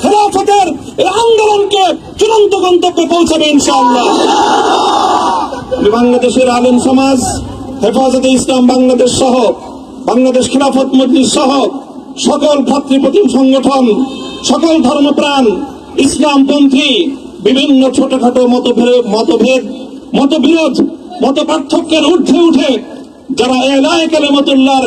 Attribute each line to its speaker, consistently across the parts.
Speaker 1: খেলাফতের এই আন্দোলনকে চূড়ান্ত গন্তব্যে পৌঁছাবে ইনশাআল্লাহ। বাংলাদেশের আলেম সমাজ হেফাজতে ইসলাম বাংলাদেশ সহ বাংলাদেশ খিলাফত মজলিস সহ সকল ভাতৃপ্রতিম সংগঠন সকল ধর্মপ্রাণ ইসলামপন্থী বিভিন্ন ছোটখাটো মতভেদ মতভেদ মতবিরোধ মত পার্থক্যের ঊর্ধ্বে উঠে যারা এলায় কালেমতুল্লাহর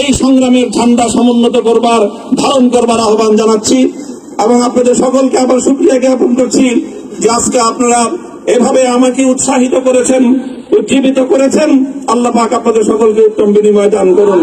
Speaker 1: এই সংগ্রামের ঠান্ডা সমুন্নত করবার, ধারণ করবার আহ্বান জানাচ্ছি এবং আপনাদের সকলকে আবার সুক্রিয়া জ্ঞাপন করছি যে আজকে আপনারা এভাবে আমাকে উৎসাহিত করেছেন, উজ্জীবিত করেছেন। আল্লাহ পাক আপনাদের সকলকে উত্তম বিনিময় দান করুন।